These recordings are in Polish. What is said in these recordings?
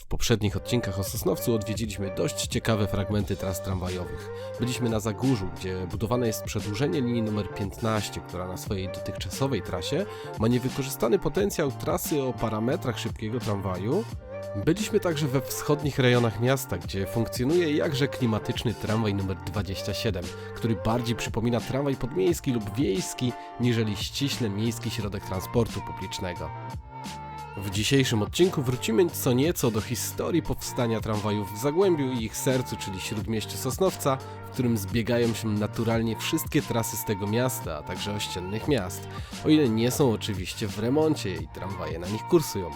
W poprzednich odcinkach o Sosnowcu odwiedziliśmy dość ciekawe fragmenty tras tramwajowych. Byliśmy na Zagórzu, gdzie budowane jest przedłużenie linii numer 15, która na swojej dotychczasowej trasie ma niewykorzystany potencjał trasy o parametrach szybkiego tramwaju. Byliśmy także we wschodnich rejonach miasta, gdzie funkcjonuje jakże klimatyczny tramwaj numer 27, który bardziej przypomina tramwaj podmiejski lub wiejski, niżeli ściśle miejski środek transportu publicznego. W dzisiejszym odcinku wrócimy co nieco do historii powstania tramwajów w Zagłębiu i ich sercu, czyli śródmieściu Sosnowca, w którym zbiegają się naturalnie wszystkie trasy z tego miasta, a także ościennych miast, o ile nie są oczywiście w remoncie i tramwaje na nich kursują.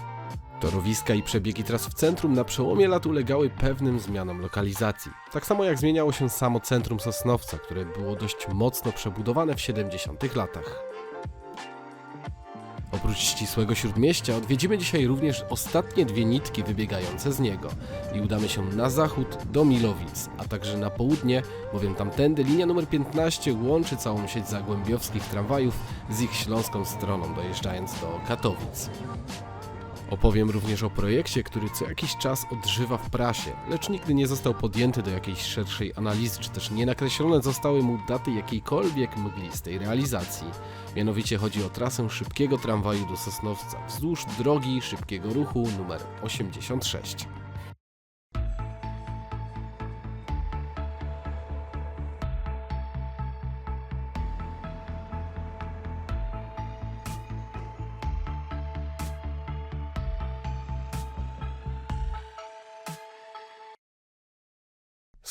Torowiska i przebiegi tras w centrum na przełomie lat ulegały pewnym zmianom lokalizacji. Tak samo jak zmieniało się samo centrum Sosnowca, które było dość mocno przebudowane w 70 latach. Oprócz ścisłego śródmieścia odwiedzimy dzisiaj również ostatnie dwie nitki wybiegające z niego i udamy się na zachód do Milowic, a także na południe, bowiem tamtędy linia numer 15 łączy całą sieć zagłębiowskich tramwajów z ich śląską stroną, dojeżdżając do Katowic. Opowiem również o projekcie, który co jakiś czas odżywa w prasie, lecz nigdy nie został podjęty do jakiejś szerszej analizy, czy też nie nakreślone zostały mu daty jakiejkolwiek mglistej realizacji. Mianowicie chodzi o trasę szybkiego tramwaju do Sosnowca wzdłuż drogi szybkiego ruchu numer 86.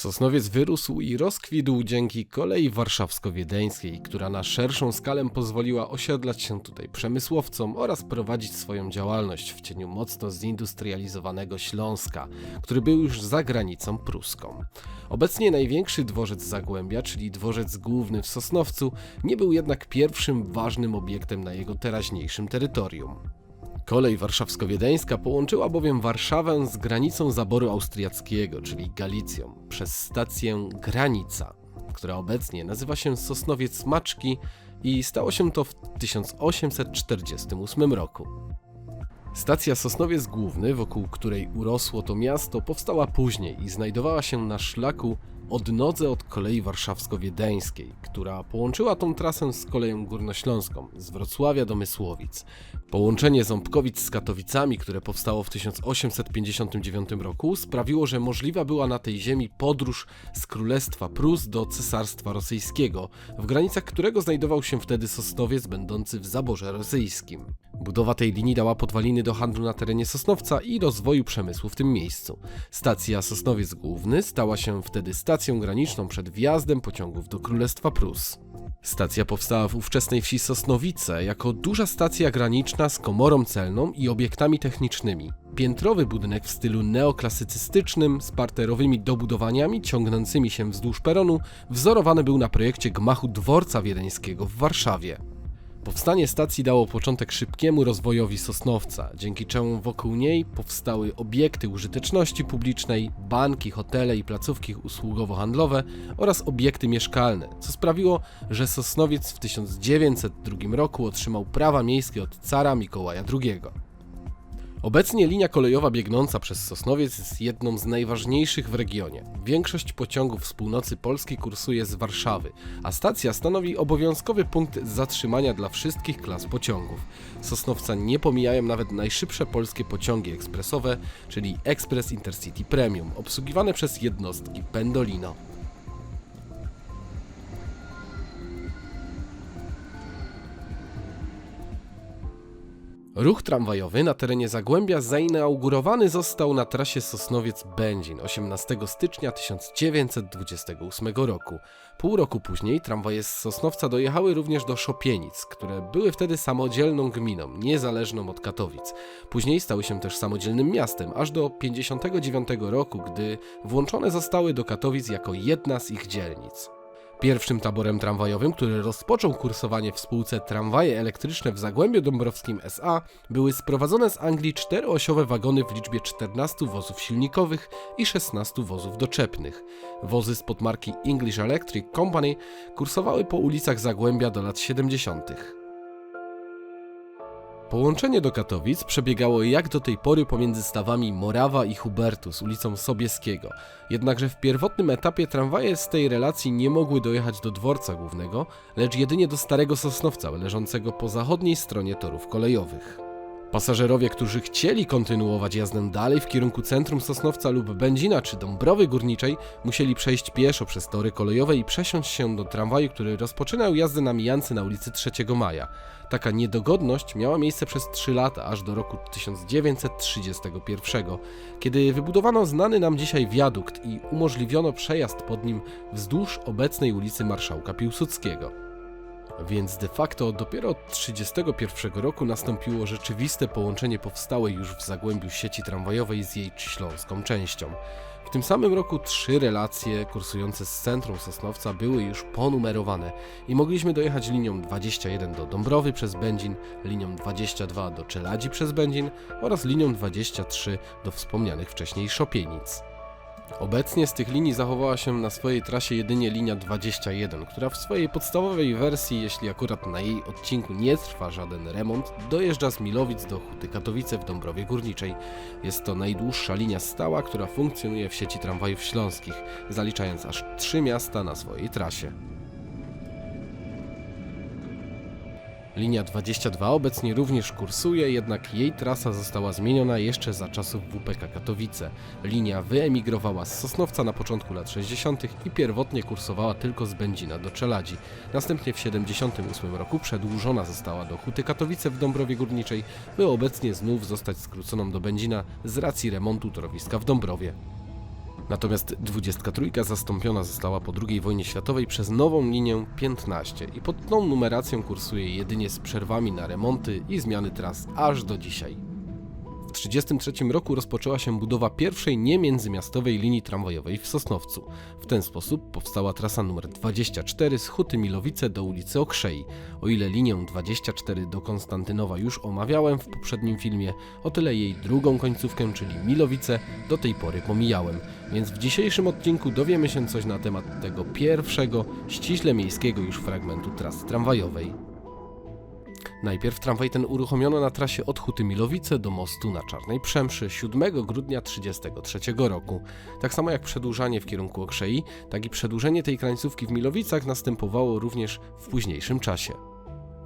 Sosnowiec wyrósł i rozkwitł dzięki kolei warszawsko-wiedeńskiej, która na szerszą skalę pozwoliła osiedlać się tutaj przemysłowcom oraz prowadzić swoją działalność w cieniu mocno zindustrializowanego Śląska, który był już za granicą pruską. Obecnie największy dworzec Zagłębia, czyli dworzec główny w Sosnowcu, nie był jednak pierwszym ważnym obiektem na jego teraźniejszym terytorium. Kolej warszawsko-wiedeńska połączyła bowiem Warszawę z granicą zaboru austriackiego, czyli Galicją, przez stację Granica, która obecnie nazywa się Sosnowiec Maczki i stało się to w 1848 roku. Stacja Sosnowiec Główny, wokół której urosło to miasto, powstała później i znajdowała się na szlaku odnodze od kolei warszawsko-wiedeńskiej, która połączyła tą trasę z koleją górnośląską, z Wrocławia do Mysłowic. Połączenie Ząbkowic z Katowicami, które powstało w 1859 roku, sprawiło, że możliwa była na tej ziemi podróż z Królestwa Prus do Cesarstwa Rosyjskiego, w granicach którego znajdował się wtedy Sosnowiec będący w zaborze rosyjskim. Budowa tej linii dała podwaliny do handlu na terenie Sosnowca i rozwoju przemysłu w tym miejscu. Stacja Sosnowiec Główny stała się wtedy stacją graniczną przed wjazdem pociągów do Królestwa Prus. Stacja powstała w ówczesnej wsi Sosnowice jako duża stacja graniczna z komorą celną i obiektami technicznymi. Piętrowy budynek w stylu neoklasycystycznym z parterowymi dobudowaniami ciągnącymi się wzdłuż peronu wzorowany był na projekcie gmachu dworca wiedeńskiego w Warszawie. Powstanie stacji dało początek szybkiemu rozwojowi Sosnowca, dzięki czemu wokół niej powstały obiekty użyteczności publicznej, banki, hotele i placówki usługowo-handlowe oraz obiekty mieszkalne, co sprawiło, że Sosnowiec w 1902 roku otrzymał prawa miejskie od cara Mikołaja II. Obecnie linia kolejowa biegnąca przez Sosnowiec jest jedną z najważniejszych w regionie. Większość pociągów z północy Polski kursuje z Warszawy, a stacja stanowi obowiązkowy punkt zatrzymania dla wszystkich klas pociągów. Sosnowca nie pomijają nawet najszybsze polskie pociągi ekspresowe, czyli Express Intercity Premium, obsługiwane przez jednostki Pendolino. Ruch tramwajowy na terenie Zagłębia zainaugurowany został na trasie Sosnowiec-Będzin 18 stycznia 1928 roku. Pół roku później tramwaje z Sosnowca dojechały również do Szopienic, które były wtedy samodzielną gminą, niezależną od Katowic. Później stały się też samodzielnym miastem, aż do 59 roku, gdy włączone zostały do Katowic jako jedna z ich dzielnic. Pierwszym taborem tramwajowym, który rozpoczął kursowanie w spółce Tramwaje Elektryczne w Zagłębiu Dąbrowskim SA, były sprowadzone z Anglii czteroosiowe wagony w liczbie 14 wozów silnikowych i 16 wozów doczepnych. Wozy spod marki English Electric Company kursowały po ulicach Zagłębia do lat 70. Połączenie do Katowic przebiegało jak do tej pory pomiędzy stawami Morawa i Hubertus, ulicą Sobieskiego. Jednakże w pierwotnym etapie tramwaje z tej relacji nie mogły dojechać do dworca głównego, lecz jedynie do Starego Sosnowca, leżącego po zachodniej stronie torów kolejowych. Pasażerowie, którzy chcieli kontynuować jazdę dalej w kierunku centrum Sosnowca lub Będzina czy Dąbrowy Górniczej, musieli przejść pieszo przez tory kolejowe i przesiąść się do tramwaju, który rozpoczynał jazdę na mijance na ulicy 3 Maja. Taka niedogodność miała miejsce przez 3 lata, aż do roku 1931, kiedy wybudowano znany nam dzisiaj wiadukt i umożliwiono przejazd pod nim wzdłuż obecnej ulicy Marszałka Piłsudskiego. Więc de facto dopiero od 1931 roku nastąpiło rzeczywiste połączenie powstałej już w Zagłębiu sieci tramwajowej z jej śląską częścią. W tym samym roku trzy relacje kursujące z centrum Sosnowca były już ponumerowane i mogliśmy dojechać linią 21 do Dąbrowy przez Będzin, linią 22 do Czeladzi przez Będzin oraz linią 23 do wspomnianych wcześniej Szopienic. Obecnie z tych linii zachowała się na swojej trasie jedynie linia 21, która w swojej podstawowej wersji, jeśli akurat na jej odcinku nie trwa żaden remont, dojeżdża z Milowic do Huty Katowice w Dąbrowie Górniczej. Jest to najdłuższa linia stała, która funkcjonuje w sieci tramwajów śląskich, zaliczając aż trzy miasta na swojej trasie. Linia 22 obecnie również kursuje, jednak jej trasa została zmieniona jeszcze za czasów WPK Katowice. Linia wyemigrowała z Sosnowca na początku lat 60. i pierwotnie kursowała tylko z Będzina do Czeladzi. Następnie w 78 roku przedłużona została do Huty Katowice w Dąbrowie Górniczej, by obecnie znów zostać skróconą do Będzina z racji remontu torowiska w Dąbrowie. Natomiast 23 zastąpiona została po II wojnie światowej przez nową linię 15 i pod tą numeracją kursuje jedynie z przerwami na remonty i zmiany tras aż do dzisiaj. W 1933 roku rozpoczęła się budowa pierwszej niemiędzymiastowej linii tramwajowej w Sosnowcu. W ten sposób powstała trasa numer 24 z Huty Milowice do ulicy Okrzei. O ile linię 24 do Konstantynowa już omawiałem w poprzednim filmie, o tyle jej drugą końcówkę, czyli Milowice, do tej pory pomijałem. Więc w dzisiejszym odcinku dowiemy się coś na temat tego pierwszego, ściśle miejskiego już fragmentu trasy tramwajowej. Najpierw tramwaj ten uruchomiono na trasie od Huty Milowice do mostu na Czarnej Przemszy 7 grudnia 1933 roku. Tak samo jak przedłużanie w kierunku Okrzei, tak i przedłużenie tej krańcówki w Milowicach następowało również w późniejszym czasie.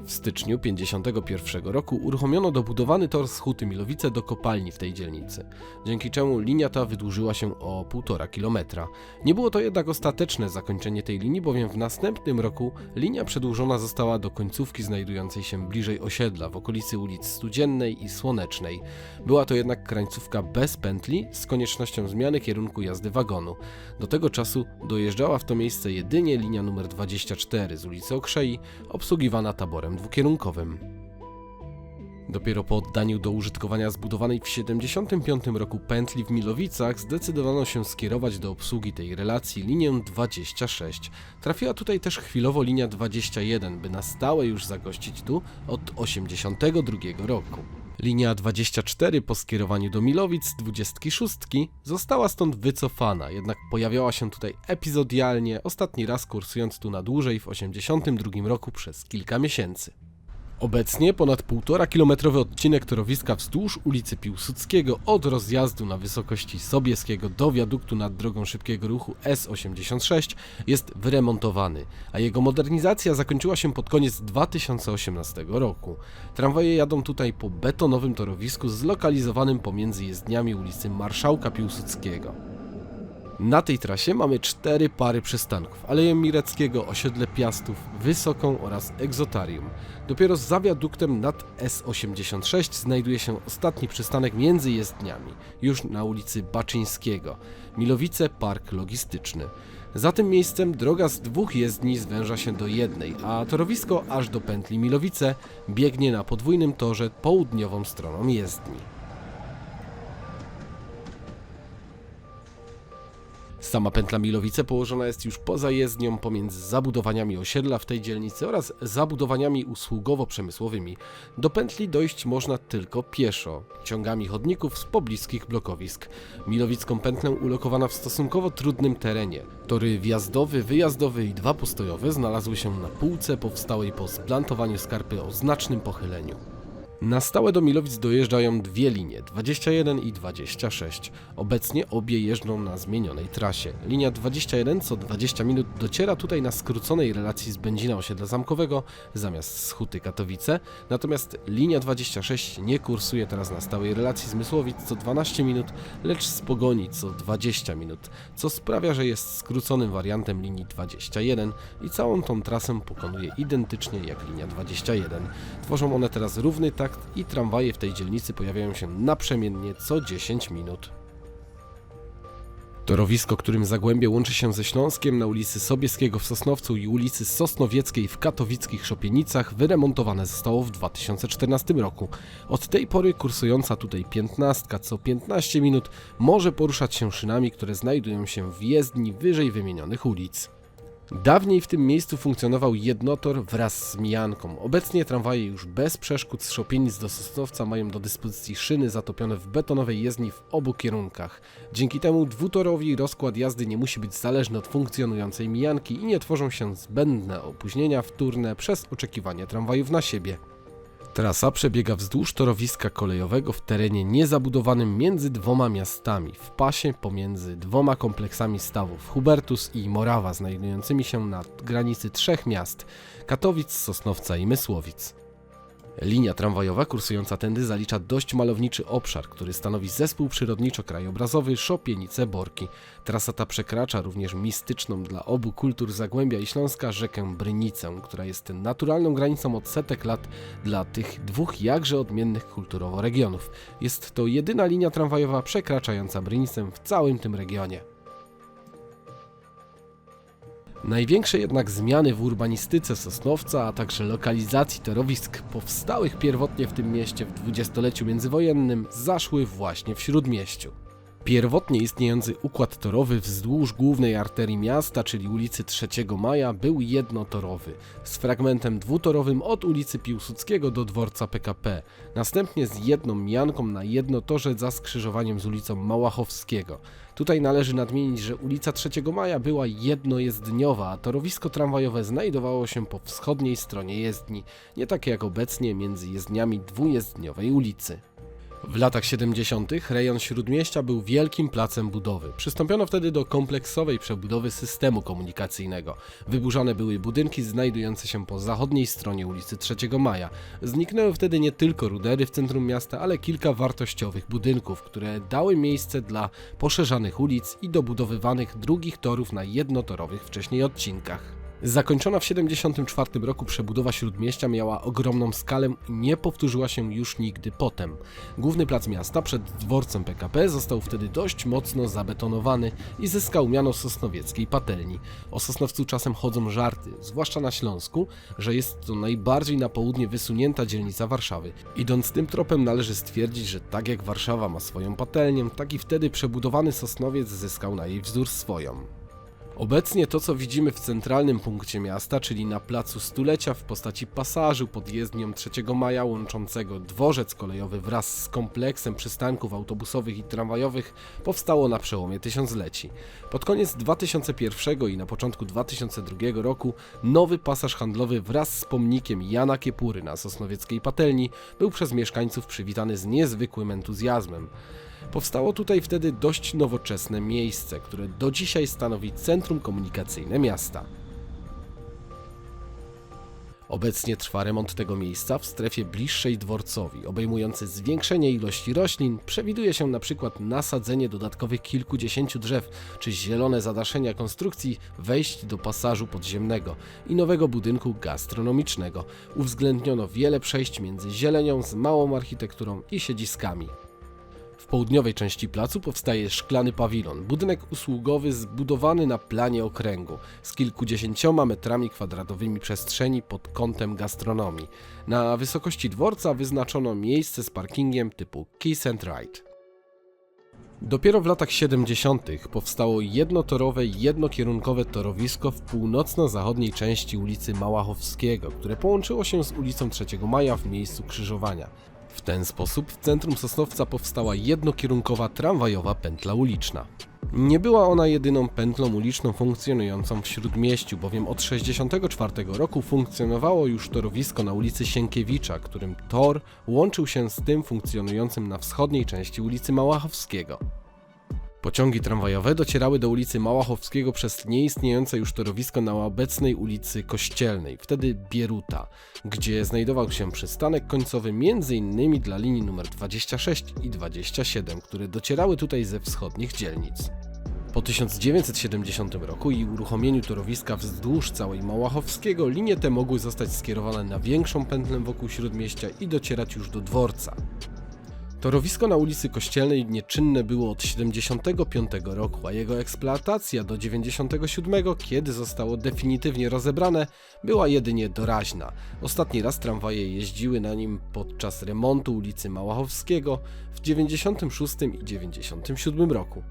W styczniu 1951 roku uruchomiono dobudowany tor z Huty Milowice do kopalni w tej dzielnicy, dzięki czemu linia ta wydłużyła się o 1,5 kilometra. Nie było to jednak ostateczne zakończenie tej linii, bowiem w następnym roku linia przedłużona została do końcówki znajdującej się bliżej osiedla, w okolicy ulic Studziennej i Słonecznej. Była to jednak krańcówka bez pętli, z koniecznością zmiany kierunku jazdy wagonu. Do tego czasu dojeżdżała w to miejsce jedynie linia numer 24 z ulicy Okrzei, obsługiwana taborem dwukierunkowym. Dopiero po oddaniu do użytkowania zbudowanej w 1975 roku pętli w Milowicach zdecydowano się skierować do obsługi tej relacji linię 26. Trafiła tutaj też chwilowo linia 21, by na stałe już zagościć tu od 1982 roku. Linia 24 po skierowaniu do Milowic 26 została stąd wycofana, jednak pojawiała się tutaj epizodialnie, ostatni raz kursując tu na dłużej w 1982 roku przez kilka miesięcy. Obecnie ponad 1,5 kilometrowy odcinek torowiska wzdłuż ulicy Piłsudskiego od rozjazdu na wysokości Sobieskiego do wiaduktu nad drogą szybkiego ruchu S86 jest wyremontowany, a jego modernizacja zakończyła się pod koniec 2018 roku. Tramwaje jadą tutaj po betonowym torowisku zlokalizowanym pomiędzy jezdniami ulicy Marszałka Piłsudskiego. Na tej trasie mamy cztery pary przystanków: Aleję Mireckiego, osiedle Piastów, Wysoką oraz Egzotarium. Dopiero za wiaduktem nad S86 znajduje się ostatni przystanek między jezdniami, już na ulicy Baczyńskiego. Milowice Park Logistyczny. Za tym miejscem droga z dwóch jezdni zwęża się do jednej, a torowisko aż do pętli Milowice biegnie na podwójnym torze południową stroną jezdni. Sama pętla Milowice położona jest już poza jezdnią pomiędzy zabudowaniami osiedla w tej dzielnicy oraz zabudowaniami usługowo-przemysłowymi. Do pętli dojść można tylko pieszo, ciągami chodników z pobliskich blokowisk. Milowicką pętlę ulokowano w stosunkowo trudnym terenie. Tory wjazdowy, wyjazdowy i dwa postojowe znalazły się na półce powstałej po splantowaniu skarpy o znacznym pochyleniu. Na stałe do Milowic dojeżdżają dwie linie, 21 i 26. Obecnie obie jeżdżą na zmienionej trasie. Linia 21 co 20 minut dociera tutaj na skróconej relacji z Będzina osiedla zamkowego zamiast z Huty Katowice, natomiast linia 26 nie kursuje teraz na stałej relacji z Mysłowic co 12 minut, lecz z Pogoni co 20 minut, co sprawia, że jest skróconym wariantem linii 21 i całą tą trasę pokonuje identycznie jak linia 21. Tworzą one teraz równy i tramwaje w tej dzielnicy pojawiają się naprzemiennie co 10 minut. Torowisko, którym Zagłębie łączy się ze Śląskiem na ulicy Sobieskiego w Sosnowcu i ulicy Sosnowieckiej w katowickich Szopienicach wyremontowane zostało w 2014 roku. Od tej pory kursująca tutaj piętnastka co 15 minut może poruszać się szynami, które znajdują się w jezdni wyżej wymienionych ulic. Dawniej w tym miejscu funkcjonował jednotor wraz z mijanką. Obecnie tramwaje już bez przeszkód z Szopienic do Sosnowca mają do dyspozycji szyny zatopione w betonowej jezdni w obu kierunkach. Dzięki temu dwutorowi rozkład jazdy nie musi być zależny od funkcjonującej mijanki i nie tworzą się zbędne opóźnienia wtórne przez oczekiwanie tramwajów na siebie. Trasa przebiega wzdłuż torowiska kolejowego w terenie niezabudowanym między dwoma miastami, w pasie pomiędzy dwoma kompleksami stawów Hubertus i Morawa, znajdującymi się na granicy trzech miast Katowic, Sosnowca i Mysłowic. Linia tramwajowa kursująca tędy zalicza dość malowniczy obszar, który stanowi zespół przyrodniczo-krajobrazowy Szopienice-Borki. Trasa ta przekracza również mistyczną dla obu kultur Zagłębia i Śląska rzekę Brynicę, która jest naturalną granicą od setek lat dla tych dwóch jakże odmiennych kulturowo regionów. Jest to jedyna linia tramwajowa przekraczająca Brynicę w całym tym regionie. Największe jednak zmiany w urbanistyce Sosnowca, a także lokalizacji torowisk powstałych pierwotnie w tym mieście w dwudziestoleciu międzywojennym zaszły właśnie w Śródmieściu. Pierwotnie istniejący układ torowy wzdłuż głównej arterii miasta, czyli ulicy 3 Maja, był jednotorowy, z fragmentem dwutorowym od ulicy Piłsudskiego do dworca PKP, następnie z jedną mijanką na jednotorze za skrzyżowaniem z ulicą Małachowskiego. Tutaj należy nadmienić, że ulica 3 Maja była jednojezdniowa, a torowisko tramwajowe znajdowało się po wschodniej stronie jezdni, nie takie jak obecnie między jezdniami dwujezdniowej ulicy. W latach 70. rejon Śródmieścia był wielkim placem budowy. Przystąpiono wtedy do kompleksowej przebudowy systemu komunikacyjnego. Wyburzane były budynki znajdujące się po zachodniej stronie ulicy 3 Maja. Zniknęły wtedy nie tylko rudery w centrum miasta, ale kilka wartościowych budynków, które dały miejsce dla poszerzanych ulic i dobudowywanych drugich torów na jednotorowych wcześniej odcinkach. Zakończona w 1974 roku przebudowa Śródmieścia miała ogromną skalę i nie powtórzyła się już nigdy potem. Główny plac miasta przed dworcem PKP został wtedy dość mocno zabetonowany i zyskał miano sosnowieckiej patelni. O Sosnowcu czasem chodzą żarty, zwłaszcza na Śląsku, że jest to najbardziej na południe wysunięta dzielnica Warszawy. Idąc tym tropem należy stwierdzić, że tak jak Warszawa ma swoją patelnię, tak i wtedy przebudowany Sosnowiec zyskał na jej wzór swoją. Obecnie to, co widzimy w centralnym punkcie miasta, czyli na placu Stulecia w postaci pasażu pod jezdnią 3 Maja łączącego dworzec kolejowy wraz z kompleksem przystanków autobusowych i tramwajowych, powstało na przełomie tysiącleci. Pod koniec 2001 i na początku 2002 roku nowy pasaż handlowy wraz z pomnikiem Jana Kiepury na Sosnowieckiej Patelni był przez mieszkańców przywitany z niezwykłym entuzjazmem. Powstało tutaj wtedy dość nowoczesne miejsce, które do dzisiaj stanowi centrum komunikacyjne miasta. Obecnie trwa remont tego miejsca w strefie bliższej dworcowi, obejmujący zwiększenie ilości roślin. Przewiduje się na przykład nasadzenie dodatkowych kilkudziesięciu drzew, czy zielone zadaszenia konstrukcji, wejść do pasażu podziemnego i nowego budynku gastronomicznego. Uwzględniono wiele przejść między zielenią z małą architekturą i siedziskami. Południowej części placu powstaje szklany pawilon, budynek usługowy zbudowany na planie okręgu, z kilkudziesięcioma metrami kwadratowymi przestrzeni pod kątem gastronomii. Na wysokości dworca wyznaczono miejsce z parkingiem typu Kiss and Ride. Dopiero w latach 70. powstało jednotorowe, jednokierunkowe torowisko w północno-zachodniej części ulicy Małachowskiego, które połączyło się z ulicą 3 Maja w miejscu krzyżowania. W ten sposób w centrum Sosnowca powstała jednokierunkowa tramwajowa pętla uliczna. Nie była ona jedyną pętlą uliczną funkcjonującą w Śródmieściu, bowiem od 1964 roku funkcjonowało już torowisko na ulicy Sienkiewicza, którym tor łączył się z tym funkcjonującym na wschodniej części ulicy Małachowskiego. Pociągi tramwajowe docierały do ulicy Małachowskiego przez nieistniejące już torowisko na obecnej ulicy Kościelnej, wtedy Bieruta, gdzie znajdował się przystanek końcowy m.in. dla linii nr 26 i 27, które docierały tutaj ze wschodnich dzielnic. Po 1970 roku i uruchomieniu torowiska wzdłuż całej Małachowskiego linie te mogły zostać skierowane na większą pętlę wokół Śródmieścia i docierać już do dworca. Torowisko na ulicy Kościelnej nieczynne było od 75 roku, a jego eksploatacja do 97, kiedy zostało definitywnie rozebrane, była jedynie doraźna. Ostatni raz tramwaje jeździły na nim podczas remontu ulicy Małachowskiego w 96 i 97 roku.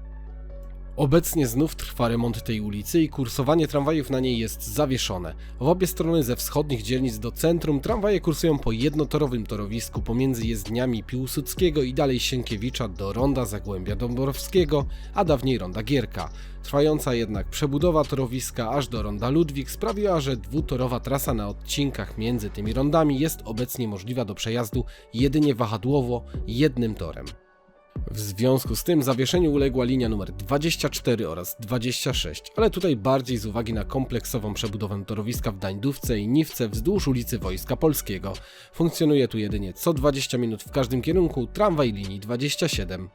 Obecnie znów trwa remont tej ulicy i kursowanie tramwajów na niej jest zawieszone. W obie strony ze wschodnich dzielnic do centrum tramwaje kursują po jednotorowym torowisku pomiędzy jezdniami Piłsudskiego i dalej Sienkiewicza do ronda Zagłębia Dąbrowskiego, a dawniej ronda Gierka. Trwająca jednak przebudowa torowiska aż do ronda Ludwik sprawiła, że dwutorowa trasa na odcinkach między tymi rondami jest obecnie możliwa do przejazdu jedynie wahadłowo jednym torem. W związku z tym zawieszeniu uległa linia numer 24 oraz 26, ale tutaj bardziej z uwagi na kompleksową przebudowę torowiska w Dańdówce i Niwce wzdłuż ulicy Wojska Polskiego. Funkcjonuje tu jedynie co 20 minut w każdym kierunku tramwaj linii 27.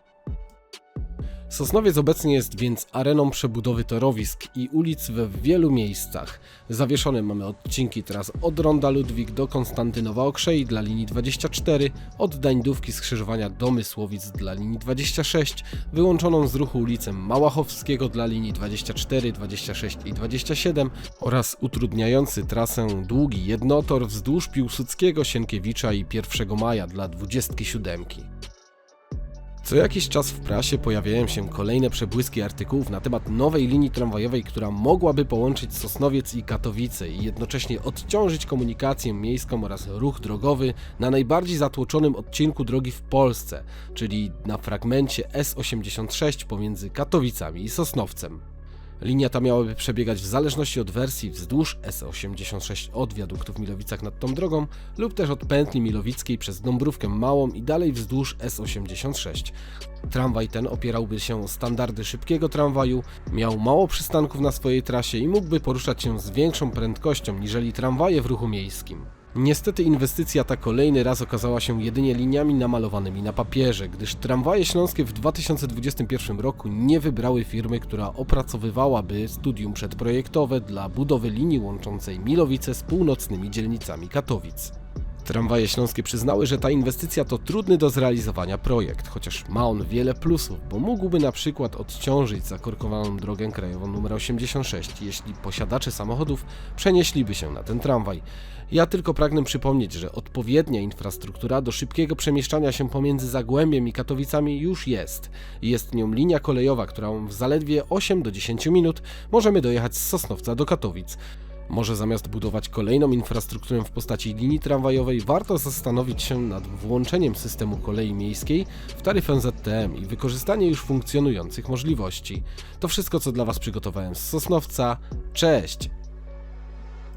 Sosnowiec obecnie jest więc areną przebudowy torowisk i ulic we wielu miejscach. Zawieszone mamy odcinki teraz od Ronda Ludwik do Konstantynowa Okrzei dla linii 24, od Dańdówki skrzyżowania do Mysłowic dla linii 26, wyłączoną z ruchu ulicę Małachowskiego dla linii 24, 26 i 27 oraz utrudniający trasę długi jednotor wzdłuż Piłsudskiego, Sienkiewicza i 1 maja dla 27. Co jakiś czas w prasie pojawiają się kolejne przebłyski artykułów na temat nowej linii tramwajowej, która mogłaby połączyć Sosnowiec i Katowice i jednocześnie odciążyć komunikację miejską oraz ruch drogowy na najbardziej zatłoczonym odcinku drogi w Polsce, czyli na fragmencie S86 pomiędzy Katowicami i Sosnowcem. Linia ta miałaby przebiegać w zależności od wersji wzdłuż S86 od wiaduktu w Milowicach nad tą drogą lub też od pętli milowickiej przez Dąbrówkę Małą i dalej wzdłuż S86. Tramwaj ten opierałby się o standardy szybkiego tramwaju, miał mało przystanków na swojej trasie i mógłby poruszać się z większą prędkością niżeli tramwaje w ruchu miejskim. Niestety inwestycja ta kolejny raz okazała się jedynie liniami namalowanymi na papierze, gdyż tramwaje śląskie w 2021 roku nie wybrały firmy, która opracowywałaby studium przedprojektowe dla budowy linii łączącej Milowice z północnymi dzielnicami Katowic. Tramwaje śląskie przyznały, że ta inwestycja to trudny do zrealizowania projekt, chociaż ma on wiele plusów, bo mógłby na przykład odciążyć zakorkowaną drogę krajową nr 86, jeśli posiadacze samochodów przenieśliby się na ten tramwaj. Ja tylko pragnę przypomnieć, że odpowiednia infrastruktura do szybkiego przemieszczania się pomiędzy Zagłębiem i Katowicami już jest. Jest nią linia kolejowa, którą w zaledwie 8 do 10 minut możemy dojechać z Sosnowca do Katowic. Może zamiast budować kolejną infrastrukturę w postaci linii tramwajowej, warto zastanowić się nad włączeniem systemu kolei miejskiej w taryfę ZTM i wykorzystanie już funkcjonujących możliwości. To wszystko, co dla Was przygotowałem z Sosnowca. Cześć!